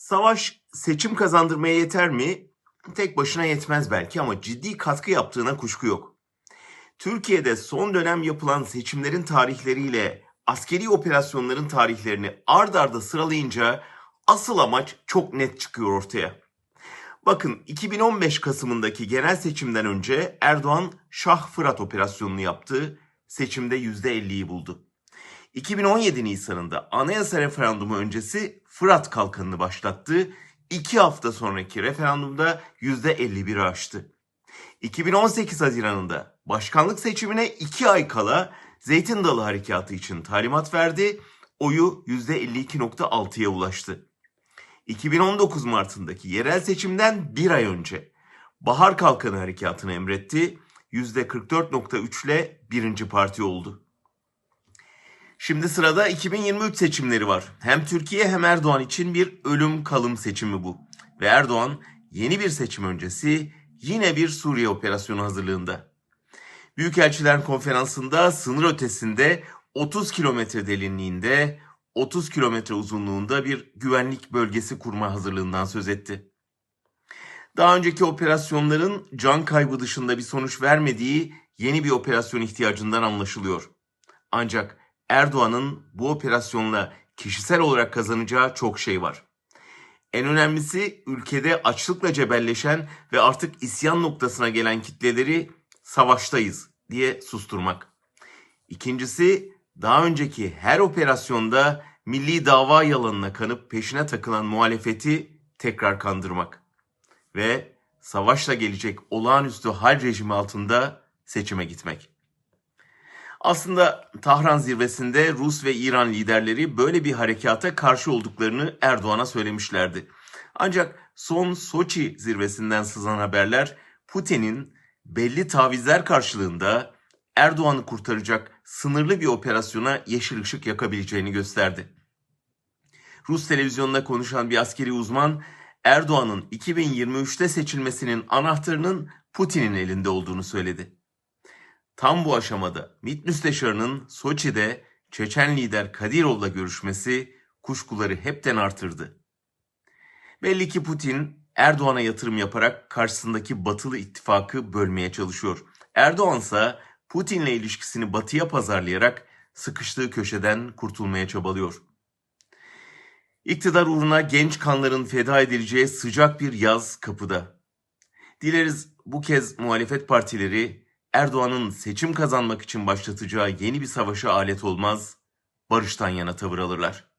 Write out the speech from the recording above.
Savaş seçim kazandırmaya yeter mi? Tek başına yetmez belki ama ciddi katkı yaptığına kuşku yok. Türkiye'de son dönem yapılan seçimlerin tarihleriyle askeri operasyonların tarihlerini ard arda sıralayınca asıl amaç çok net çıkıyor ortaya. Bakın 2015 Kasım'ındaki genel seçimden önce Erdoğan Şah Fırat operasyonunu yaptı. Seçimde %50'yi buldu. 2017 Nisan'ında anayasa referandumu öncesi Fırat Kalkanı'nı başlattı. İki hafta sonraki referandumda %51'i aştı. 2018 Haziran'ında başkanlık seçimine iki ay kala Zeytin Dalı Harekatı için talimat verdi. Oyu %52.6'ya ulaştı. 2019 Mart'ındaki yerel seçimden bir ay önce Bahar Kalkanı Harekatı'nı emretti. %44.3 ile birinci parti oldu. Şimdi sırada 2023 seçimleri var. Hem Türkiye hem Erdoğan için bir ölüm kalım seçimi bu. Ve Erdoğan yeni bir seçim öncesi yine bir Suriye operasyonu hazırlığında. Büyükelçiler konferansında sınır ötesinde 30 kilometre derinliğinde 30 kilometre uzunluğunda bir güvenlik bölgesi kurma hazırlığından söz etti. Daha önceki operasyonların can kaybı dışında bir sonuç vermediği yeni bir operasyon ihtiyacından anlaşılıyor. Ancak Erdoğan'ın bu operasyonla kişisel olarak kazanacağı çok şey var. En önemlisi ülkede açlıkla cebelleşen ve artık isyan noktasına gelen kitleleri savaştayız diye susturmak. İkincisi daha önceki her operasyonda milli dava yalanına kanıp peşine takılan muhalefeti tekrar kandırmak. Ve savaşla gelecek olağanüstü hal rejimi altında seçime gitmek. Aslında Tahran zirvesinde Rus ve İran liderleri böyle bir harekata karşı olduklarını Erdoğan'a söylemişlerdi. Ancak son Soçi zirvesinden sızan haberler Putin'in belli tavizler karşılığında Erdoğan'ı kurtaracak sınırlı bir operasyona yeşil ışık yakabileceğini gösterdi. Rus televizyonunda konuşan bir askeri uzman Erdoğan'ın 2023'te seçilmesinin anahtarının Putin'in elinde olduğunu söyledi. Tam bu aşamada MİT Müsteşarı'nın Soçi'de Çeçen lider Kadirov'la görüşmesi kuşkuları hepten artırdı. Belli ki Putin Erdoğan'a yatırım yaparak karşısındaki batılı ittifakı bölmeye çalışıyor. Erdoğan ise Putin'le ilişkisini batıya pazarlayarak sıkıştığı köşeden kurtulmaya çabalıyor. İktidar uğruna genç kanların feda edileceği sıcak bir yaz kapıda. Dileriz bu kez muhalefet partileri Erdoğan'ın seçim kazanmak için başlatacağı yeni bir savaşa alet olmaz, barıştan yana tavır alırlar.